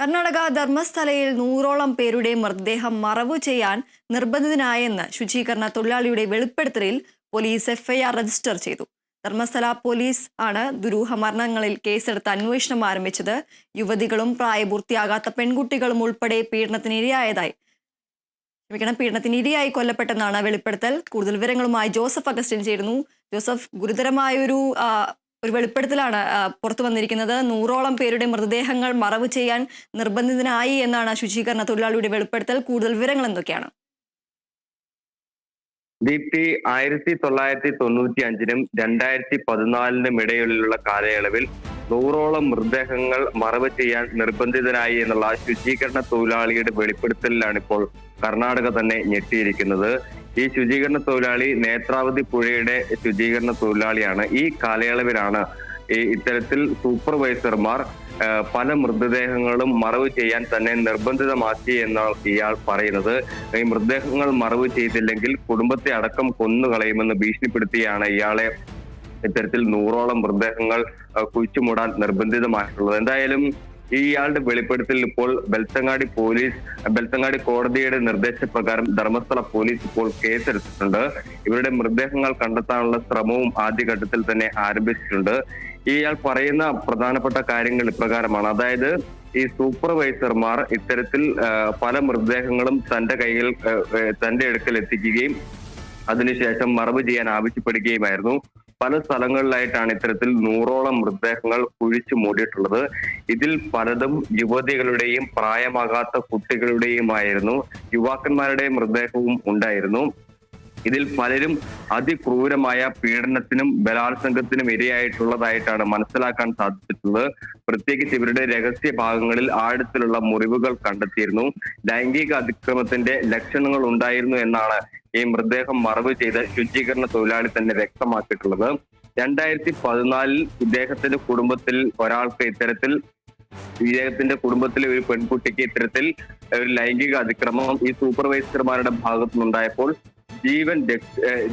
കർണാടക ധർമ്മസ്ഥലയിൽ നൂറോളം പേരുടെ മൃതദേഹം മറവ് ചെയ്യാൻ നിർബന്ധിതനായെന്ന് ശുചീകരണ തൊഴിലാളിയുടെ വെളിപ്പെടുത്തലിൽ പോലീസ് എഫ്ഐആർ രജിസ്റ്റർ ചെയ്തു. ധർമ്മസ്ഥല പോലീസ് ആണ് ദുരൂഹ മരണങ്ങളിൽ കേസെടുത്ത് അന്വേഷണം ആരംഭിച്ചത്. യുവതികളും പ്രായപൂർത്തിയാകാത്ത പെൺകുട്ടികളും ഉൾപ്പെടെ പീഡനത്തിനിരയായതായി ക്ഷമിക്കണം പീഡനത്തിന് കൊല്ലപ്പെട്ടെന്നാണ് വെളിപ്പെടുത്തൽ. കൂടുതൽ വിവരങ്ങളുമായി ജോസഫ് അഗസ്റ്റിൻ ചേരുന്നു. ജോസഫ് ഗുരുതരമായ ഒരു വെളിപ്പെടുത്തലാണ് പുറത്തു വന്നിരിക്കുന്നത്. നൂറോളം പേരുടെ മൃതദേഹങ്ങൾ മറവ് ചെയ്യാൻ നിർബന്ധിതനായി എന്നാണ് ശുചീകരണ തൊഴിലാളിയുടെ വെളിപ്പെടുത്തൽ. കൂടുതൽ വിവരങ്ങൾ എന്തൊക്കെയാണ്? ദീപ്തി ആയിരത്തി തൊള്ളായിരത്തി തൊണ്ണൂറ്റി അഞ്ചിനും രണ്ടായിരത്തി പതിനാലിനും ഇടയിലുള്ള കാലയളവിൽ നൂറോളം മൃതദേഹങ്ങൾ മറവ് ചെയ്യാൻ നിർബന്ധിതനായി എന്നുള്ള ശുചീകരണ തൊഴിലാളിയുടെ വെളിപ്പെടുത്തലിലാണ് ഇപ്പോൾ കർണാടക തന്നെ ഞെട്ടിയിരിക്കുന്നത്. ഈ ശുചീകരണ തൊഴിലാളി നേത്രാവതി പുഴയുടെ ശുചീകരണ തൊഴിലാളിയാണ്. ഈ കാലയളവിലാണ് ഈ ഇത്തരത്തിൽ സൂപ്പർവൈസർമാർ പല മൃതദേഹങ്ങളും മറവ് ചെയ്യാൻ തന്നെ നിർബന്ധിതമാക്കി എന്നാണ് ഇയാൾ പറയുന്നത്. ഈ മൃതദേഹങ്ങൾ മറവ് ചെയ്തില്ലെങ്കിൽ കുടുംബത്തെ അടക്കം കൊന്നുകളയുമെന്ന് ഭീഷണിപ്പെടുത്തിയാണ് ഇയാളെ ഇത്തരത്തിൽ നൂറോളം മൃതദേഹങ്ങൾ കുഴിച്ചുമൂടാൻ നിർബന്ധിതമായിട്ടുള്ളത്. എന്തായാലും ഇയാളുടെ വെളിപ്പെടുത്തൽ ഇപ്പോൾ ബെൽത്തങ്ങാടി പോലീസ് ബെൽത്തങ്ങാടി കോടതിയുടെ നിർദ്ദേശപ്രകാരം ധർമ്മസ്ഥല പോലീസ് ഇപ്പോൾ കേസെടുത്തിട്ടുണ്ട്. ഇവരുടെ മൃതദേഹങ്ങൾ കണ്ടെത്താനുള്ള ശ്രമവും ആദ്യഘട്ടത്തിൽ തന്നെ ആരംഭിച്ചിട്ടുണ്ട്. ഇയാൾ പറയുന്ന പ്രധാനപ്പെട്ട കാര്യങ്ങൾ ഇപ്രകാരമാണ്. അതായത് ഈ സൂപ്പർവൈസർമാർ ഇത്തരത്തിൽ പല മൃതദേഹങ്ങളും തന്റെ ആ, തന്റെ അടുക്കൽ എത്തിക്കുകയും അതിനുശേഷം മറവ് ചെയ്യാൻ ആവശ്യപ്പെടുകയുമായിരുന്നു. പല സ്ഥലങ്ങളിലായിട്ടാണ് ഇത്തരത്തിൽ നൂറോളം മൃതദേഹങ്ങൾ കുഴിച്ചു മൂടിയിട്ടുള്ളത്. ഇതിൽ പലതും യുവതികളുടെയും പ്രായമാകാത്ത കുട്ടികളുടെയുമായിരുന്നു. യുവാക്കന്മാരുടെ മൃതദേഹവും ഉണ്ടായിരുന്നു. ഇതിൽ പലരും അതിക്രൂരമായ പീഡനത്തിനും ബലാത്സംഗത്തിനും ഇരയായിട്ടുള്ളതായിട്ടാണ് മനസ്സിലാക്കാൻ സാധിച്ചിട്ടുള്ളത്. പ്രത്യേകിച്ച് ഇവരുടെ രഹസ്യ ഭാഗങ്ങളിൽ ആഴത്തിലുള്ള മുറിവുകൾ കണ്ടെത്തിയിരുന്നു. ലൈംഗിക അതിക്രമത്തിന്റെ ലക്ഷണങ്ങൾ ഉണ്ടായിരുന്നു എന്നാണ് ഈ മൃതദേഹം മറവ് ചെയ്ത ശുചീകരണ തൊഴിലാളി തന്നെ വ്യക്തമാക്കിയിട്ടുള്ളത്. രണ്ടായിരത്തി പതിനാലിൽ ഇദ്ദേഹത്തിന്റെ കുടുംബത്തിൽ ഒരാൾക്ക് ഇത്തരത്തിൽ ഇദ്ദേഹത്തിന്റെ കുടുംബത്തിലെ ഒരു പെൺകുട്ടിക്ക് ഇത്തരത്തിൽ ഒരു ലൈംഗിക അതിക്രമം ഈ സൂപ്പർവൈസർമാരുടെ ഭാഗത്തു നിന്നുണ്ടായപ്പോൾ ജീവൻ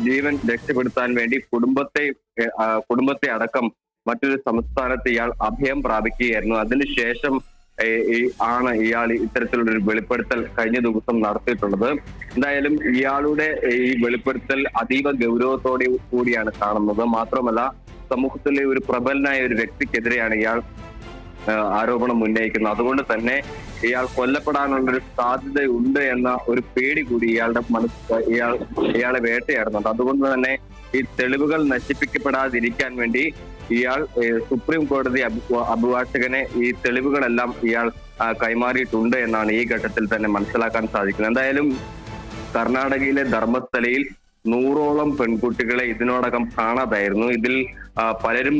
ജീവൻ രക്ഷപ്പെടുത്താൻ വേണ്ടി കുടുംബത്തെ കുടുംബത്തെ അടക്കം മറ്റൊരു സംസ്ഥാനത്ത് ഇയാൾ അഭയം പ്രാപിക്കുകയായിരുന്നു. അതിനുശേഷം ആണ് ഇയാൾ ഇത്തരത്തിലുള്ള ഒരു വെളിപ്പെടുത്തൽ കഴിഞ്ഞ ദിവസം നടത്തിയിട്ടുള്ളത്. എന്തായാലും ഇയാളുടെ ഈ വെളിപ്പെടുത്തൽ അതീവ ഗൗരവത്തോടെ കൂടിയാണ് കാണുന്നത്. മാത്രമല്ല സമൂഹത്തിലെ ഒരു പ്രബലനായ ഒരു വ്യക്തിക്കെതിരെയാണ് ഇയാൾ ആരോപണം ഉന്നയിക്കുന്നു. അതുകൊണ്ട് തന്നെ ഇയാൾ കൊല്ലപ്പെടാനുള്ള ഒരു സാധ്യതയുണ്ട് എന്ന ഒരു പേടി കൂടി ഇയാളുടെ മനസ്സ് ഇയാൾ ഇയാളെ വേട്ടയാടുന്നുണ്ട്. അതുകൊണ്ട് തന്നെ ഈ തെളിവുകൾ നശിപ്പിക്കപ്പെടാതിരിക്കാൻ വേണ്ടി ഇയാൾ സുപ്രീം കോടതി അഭിഭാഷകനെ ഈ തെളിവുകളെല്ലാം ഇയാൾ കൈമാറിയിട്ടുണ്ട് എന്നാണ് ഈ ഘട്ടത്തിൽ തന്നെ മനസ്സിലാക്കാൻ സാധിക്കുന്നത്. എന്തായാലും കർണാടകയിലെ ധർമ്മസ്ഥലയിൽ നൂറോളം പെൺകുട്ടികളെ ഇതിനോടകം കാണാതായിരുന്നു. ഇതിൽ പലരും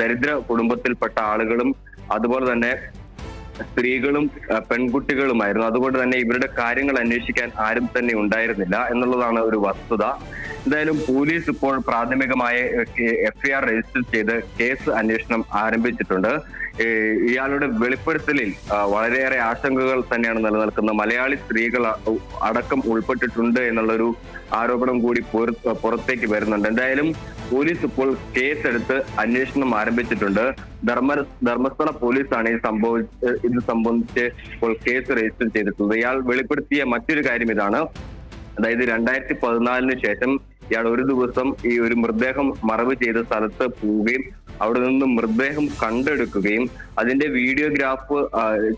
ദരിദ്ര കുടുംബത്തിൽപ്പെട്ട ആളുകളും അതുപോലെ തന്നെ സ്ത്രീകളും പെൺകുട്ടികളുമായിരുന്നു. അതുകൊണ്ട് തന്നെ ഇവരുടെ കാര്യങ്ങൾ അന്വേഷിക്കാൻ ആരും തന്നെ ഉണ്ടായിരുന്നില്ല എന്നുള്ളതാണ് ഒരു വസ്തുത. എന്തായാലും പോലീസ് ഇപ്പോൾ പ്രാഥമികമായ എഫ്ഐആർ രജിസ്റ്റർ ചെയ്ത് കേസ് അന്വേഷണം ആരംഭിച്ചിട്ടുണ്ട്. ഇയാളുടെ വെളിപ്പെടുത്തലിൽ വളരെയേറെ ആശങ്കകൾ തന്നെയാണ് നിലനിൽക്കുന്നത്. മലയാളി സ്ത്രീകൾ അടക്കം ഉൾപ്പെട്ടിട്ടുണ്ട് എന്നുള്ളൊരു ആരോപണം കൂടി പുറത്തേക്ക് വരുന്നുണ്ട്. എന്തായാലും പോലീസ് ഇപ്പോൾ കേസെടുത്ത് അന്വേഷണം ആരംഭിച്ചിട്ടുണ്ട്. ധർമ്മ ധർമ്മസ്ഥല പോലീസാണ് ഈ സംഭവ ഇത് സംബന്ധിച്ച് ഇപ്പോൾ കേസ് രജിസ്റ്റർ ചെയ്തിട്ടുള്ളത്. ഇയാൾ വെളിപ്പെടുത്തിയ മറ്റൊരു കാര്യം ഇതാണ്. അതായത് രണ്ടായിരത്തി പതിനാലിന് ശേഷം ഇയാൾ ഒരു ദിവസം ഈ ഒരു മൃതദേഹം മറവ് ചെയ്ത സ്ഥലത്ത് പോവുകയും അവിടെ നിന്ന് മൃതദേഹം കണ്ടെടുക്കുകയും അതിന്റെ വീഡിയോഗ്രാഫ്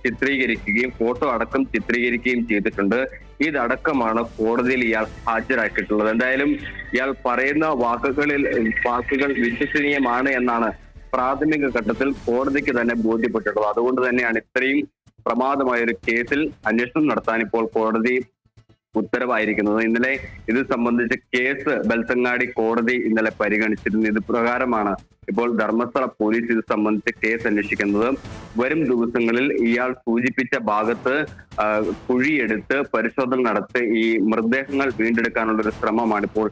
ചിത്രീകരിക്കുകയും ഫോട്ടോ അടക്കം ചിത്രീകരിക്കുകയും ചെയ്തിട്ടുണ്ട്. ഇതടക്കമാണ് കോടതിയിൽ ഇയാൾ ഹാജരാക്കിയിട്ടുള്ളത്. എന്തായാലും ഇയാൾ പറയുന്ന വാക്കുകളിൽ വാക്കുകൾ വിശ്വസനീയമാണ് എന്നാണ് പ്രാഥമിക ഘട്ടത്തിൽ കോടതിക്ക് തന്നെ ബോധ്യപ്പെട്ടിട്ടുള്ളത്. അതുകൊണ്ട് തന്നെയാണ് ഇത്രയും പ്രമാദമായ ഒരു കേസിൽ അന്വേഷണം നടത്താൻ ഇപ്പോൾ കോടതി ഉത്തരവായിരിക്കുന്നത്. ഇന്നലെ ഇത് സംബന്ധിച്ച കേസ് ബൽസങ്ങാടി കോടതി ഇന്നലെ പരിഗണിച്ചിരുന്നു. ഇത് പ്രകാരമാണ് ഇപ്പോൾ ധർമ്മസ്ഥല പോലീസ് ഇത് സംബന്ധിച്ച് കേസ് അന്വേഷിക്കുന്നത്. വരും ദിവസങ്ങളിൽ ഇയാൾ സൂചിപ്പിച്ച ഭാഗത്ത് കുഴിയെടുത്ത് പരിശോധന നടത്തി ഈ മൃതദേഹങ്ങൾ വീണ്ടെടുക്കാനുള്ള ഒരു ശ്രമമാണ് ഇപ്പോൾ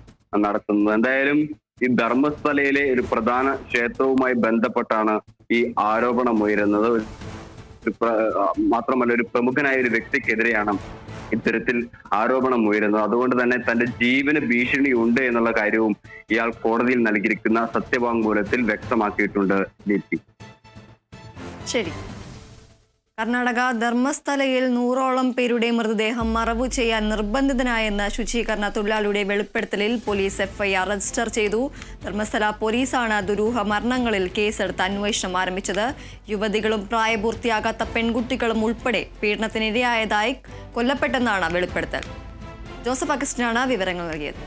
നടത്തുന്നത്. എന്തായാലും ഈ ധർമ്മസ്ഥലയിലെ ഒരു പ്രധാന ക്ഷേത്രവുമായി ബന്ധപ്പെട്ടാണ് ഈ ആരോപണം ഉയരുന്നത് മാത്രമല്ല ഒരു പ്രമുഖനായ ഒരു വ്യക്തിക്കെതിരെയാണ് ഇത്തരത്തിൽ ആരോപണം ഉയരുന്നത്. അതുകൊണ്ട് തന്നെ തന്റെ ജീവന് ഭീഷണി ഉണ്ട് എന്നുള്ള കാര്യവും ഇയാൾ കോടതിയിൽ നൽകിയിരിക്കുന്ന സത്യവാങ്മൂലത്തിൽ വ്യക്തമാക്കിയിട്ടുണ്ട് ദീപ്തി. ശരി. കർണാടക ധർമ്മസ്ഥലയിൽ നൂറോളം പേരുടെ മൃതദേഹം മറവു ചെയ്യാൻ നിർബന്ധിതനായെന്ന ശുചീകരണ തൊഴിലാളിയുടെ വെളിപ്പെടുത്തലിൽ പോലീസ് എഫ്ഐആർ രജിസ്റ്റർ ചെയ്തു. ധർമ്മസ്ഥല പോലീസാണ് ദുരൂഹ മരണങ്ങളിൽ കേസെടുത്ത് അന്വേഷണം ആരംഭിച്ചത്. യുവതികളും പ്രായപൂർത്തിയാകാത്ത പെൺകുട്ടികളും ഉൾപ്പെടെ പീഡനത്തിനിരയായതായി കൊല്ലപ്പെട്ടെന്നാണ് വെളിപ്പെടുത്തൽ. ജോസഫ് അഗസ്റ്റിനാണ് വിവരങ്ങൾ നൽകിയത്.